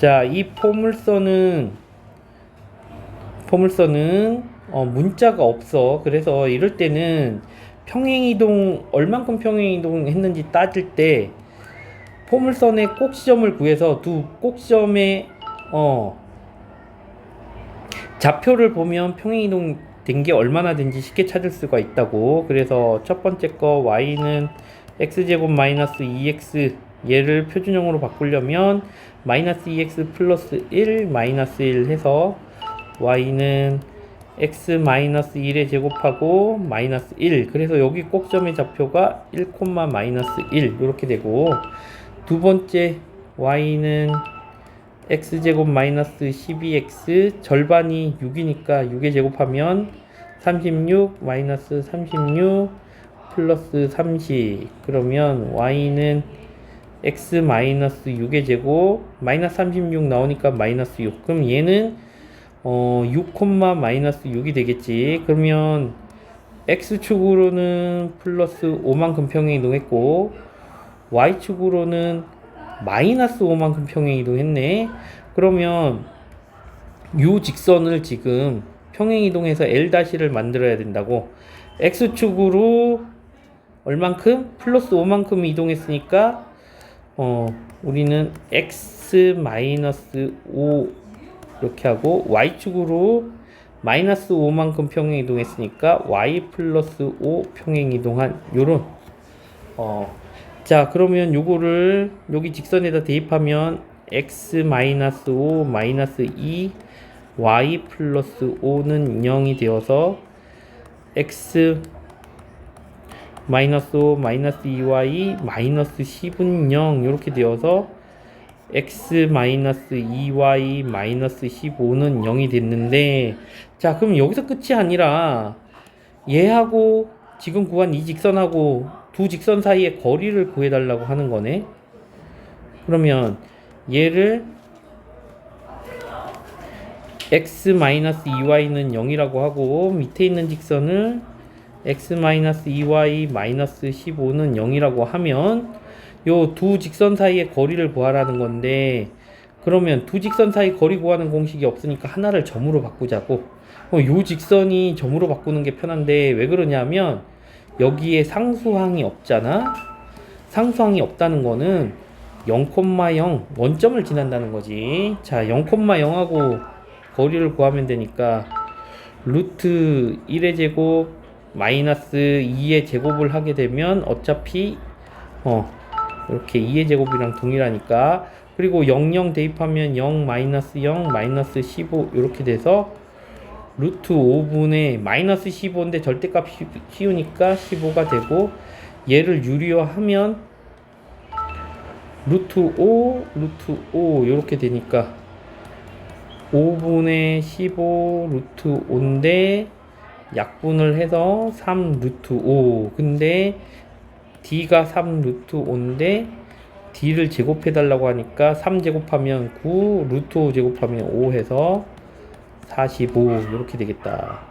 자, 이 포물선은 포물선은 어, 문자가 없어. 그래서 이럴 때는 평행이동 얼만큼 평행이동 했는지 따질 때 포물선의 꼭지점을 구해서 두 꼭지점의 어 좌표를 보면 평행이동 된 게 얼마나 된지 쉽게 찾을 수가 있다고. 그래서 첫 번째 거 y는 x제곱 마이너스 2x 얘를 표준형으로 바꾸려면 마이너스 2x 플러스 1 마이너스 1 해서 y는 x 마이너스 1에 제곱하고 마이너스 1 그래서 여기 꼭점의 좌표가 1, 마이너스 1 이렇게 되고 두 번째 y는 x제곱 마이너스 12x 절반이 6이니까 6에 제곱하면 36 마이너스 36 플러스 30 그러면 y는 x 마이너스 6의 제곱 마이너스 36 나오니까 마이너스 6 그럼 얘는 어 6, 마이너스 6이 되겠지. 그러면 x축으로는 플러스 5만큼 평행 이동했고 y축으로는 마이너스 5만큼 평행 이동했네. 그러면 요 직선을 지금 평행 이동해서 L-를 만들어야 된다고. x축으로 얼만큼? 플러스 5만큼 이동했으니까 어 우리는 x 마이너스 5 이렇게 하고 y축으로 마이너스 5만큼 평행 이동했으니까 y 플러스 5 평행 이동한 요런. 어 자 그러면 요거를 여기 직선에다 대입하면 x 마이너스 5 마이너스 2 y 플러스 5는 0이 되어서 x 마이너스 5 마이너스 2y 마이너스 10은 0 이렇게 되어서 x 마이너스 2y 마이너스 15는 0이 됐는데 자 그럼 여기서 끝이 아니라 얘하고 지금 구한 이 직선하고 두 직선 사이의 거리를 구해달라고 하는 거네. 그러면 얘를 x 마이너스 2y는 0이라고 하고 밑에 있는 직선을 x 마이너스 2y 마이너스 15는 0이라고 하면 요 두 직선 사이의 거리를 구하라는 건데 그러면 두 직선 사이 거리 구하는 공식이 없으니까 하나를 점으로 바꾸자고. 어, 요 직선이 점으로 바꾸는 게 편한데 왜 그러냐면 여기에 상수항이 없잖아? 상수항이 없다는 거는 0,0 원점을 지난다는 거지. 자 0,0하고 거리를 구하면 되니까 루트 1의 제곱 마이너스 2의 제곱을 하게 되면 어차피 어 이렇게 2의 제곱이랑 동일하니까. 그리고 00 대입하면 0 마이너스 0 마이너스 15 이렇게 돼서 루트 5분의 마이너스 15인데 절대값 씌- 씌우니까 15가 되고 얘를 유리화하면 루트 5 루트 5 이렇게 되니까 5분의 15 루트 5인데 약분을 해서 3 루트 5 근데 d가 3 루트 5인데 d를 제곱해 달라고 하니까 3 제곱하면 9 루트 5 제곱하면 5 해서 45 이렇게 되겠다